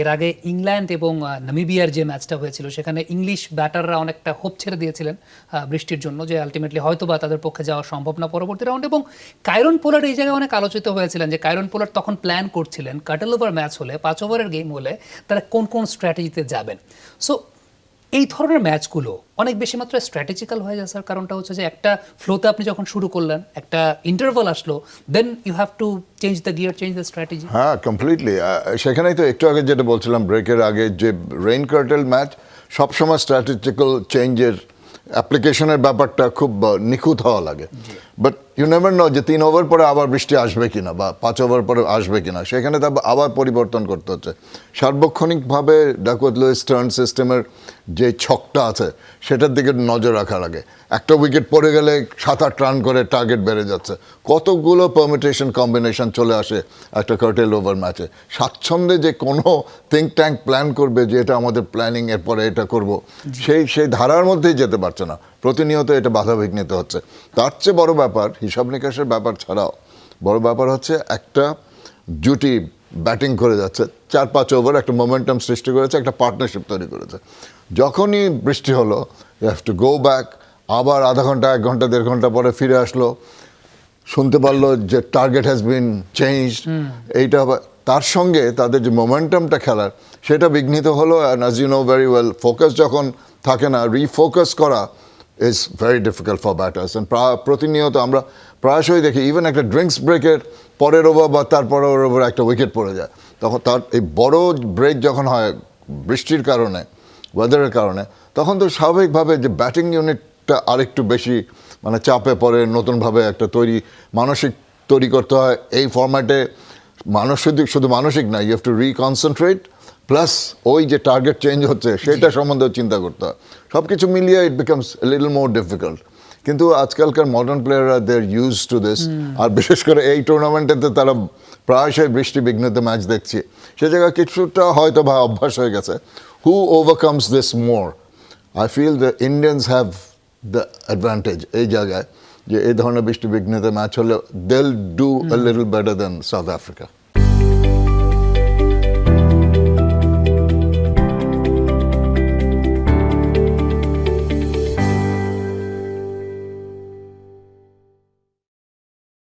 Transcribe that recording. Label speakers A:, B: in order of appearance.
A: এর আগে ইংল্যান্ড এবং নামিবিয়ার যে ম্যাচটা হয়েছিল, সেখানে ইংলিশ ব্যাটাররা অনেকটা হোপ ছেড়ে দিয়েছিলেন বৃষ্টির জন্য, যে আলটিমেটলি হয়তো বা তাদের পক্ষে যাওয়া সম্ভব না পরবর্তী রাউন্ড এবং কাইরন পোলার এই জায়গায় অনেক আলোচিত হয়েছিলেন যে কাইরন পোলার তখন প্ল্যান করছিলেন কাটেল ওভার ম্যাচ হলে, পাঁচ ওভারের গেম হলে তারা কোন কোন স্ট্র্যাটেজিতে যাবেন। সো এই ধরনের ম্যাচগুলো অনেক বেশি মাত্রায় স্ট্র্যাটেজিক্যাল হয়ে যায় স্যার কারণটা হচ্ছে যে একটা ফ্লোতে আপনি যখন শুরু করলেন একটা ইন্টারভাল আসলো then you have to change the gear change the strategy
B: হ্যাঁ কমপ্লিটলি সেখানেই তো একটু আগে যেটা বলছিলাম ব্রেকের আগে যে রেইন কার্টেল ম্যাচ সবসময় স্ট্র্যাটেজিক্যাল চেঞ্জের অ্যাপ্লিকেশনের ব্যাপারটা খুব নিখুঁত হওয়া লাগে। বাট ইউ নেভার নো যে তিন ওভার পরে আবার বৃষ্টি আসবে কিনা বা পাঁচ ওভার পরে আসবে কিনা। সেখানে তো আবার পরিবর্তন করতে হচ্ছে। সার্বক্ষণিকভাবে ডাকওয়াত লুইস টার্ন সিস্টেমের যে ছকটা আছে, সেটার দিকে নজর রাখা লাগে একটা উইকেট পড়ে গেলে সাত আট রান করে টার্গেট বেড়ে যাচ্ছে। কতগুলো পারমিটেশন কম্বিনেশন চলে আসে একটা কার্টেল ওভার ম্যাচে স্বাচ্ছন্দ্যে যে কোনো থিঙ্ক ট্যাঙ্ক প্ল্যান করবে যে এটা আমাদের প্ল্যানিং এর পরে এটা করব, সেই সেই ধারার মধ্যেই যেতে পারছে না। প্রতিনিয়ত এটা বাধা বিঘ্নিত হচ্ছে। তার চেয়ে বড় ব্যাপার, হিসাব নিকাশের ব্যাপার ছাড়াও, বড় ব্যাপার হচ্ছে একটা জুটি ব্যাটিং করে যাচ্ছে চার পাঁচ ওভার একটা মোমেন্টাম সৃষ্টি করেছে একটা পার্টনারশিপ তৈরি করেছে। যখনই বৃষ্টি হলো you have to go back আবার আধা ঘণ্টা এক ঘণ্টা দেড় ঘণ্টা পরে ফিরে আসলো। শুনতে পারল যে টার্গেট হ্যাজ বিন চেঞ্জ এইটা তার সঙ্গে তাদের যে মোমেন্টামটা খেলার সেটা বিঘ্নিত হলো। And as you know very well focus যখন থাকে না রিফোকাস করা is very difficult for batters প্রতিনিয়ত আমরা প্রায়শই দেখি ইভেন একটা ড্রিঙ্কস ব্রেকের পরের ওভার বা তার পরের ওভার একটা উইকেট পড়ে যায়। তখন তার এই বড় ব্রেক যখন হয় বৃষ্টির কারণে ওয়েদারের কারণে, তখন তো স্বাভাবিকভাবে যে ব্যাটিং ইউনিটটা আরেকটু বেশি মানে চাপে পড়ে, নতুনভাবে একটা তৈরি, মানসিক তৈরি করতে হয়। এই ফরম্যাটে মানসিক শুধু মানসিক না you have to reconcentrate plus ওই যে টার্গেট চেঞ্জ হচ্ছে সেটা সম্বন্ধেও চিন্তা করতে হয়। সব কিছু মিলিয়ে it becomes little more difficult কিন্তু আজকালকার মডার্ন প্লেয়াররা they are used to this আর বিশেষ করে এই টুর্নামেন্টেতে তারা প্রায়শই বৃষ্টি বিঘ্নিত ম্যাচ দেখছে। সে জায়গায় কিছুটা হয়তো বা অভ্যাস হয়ে গেছে। Who overcomes this more I feel the Indians have the advantage এই জায়গায় যে এই ধরনের বৃষ্টি বিঘ্নিত ম্যাচ হলে they'll do little better than South Africa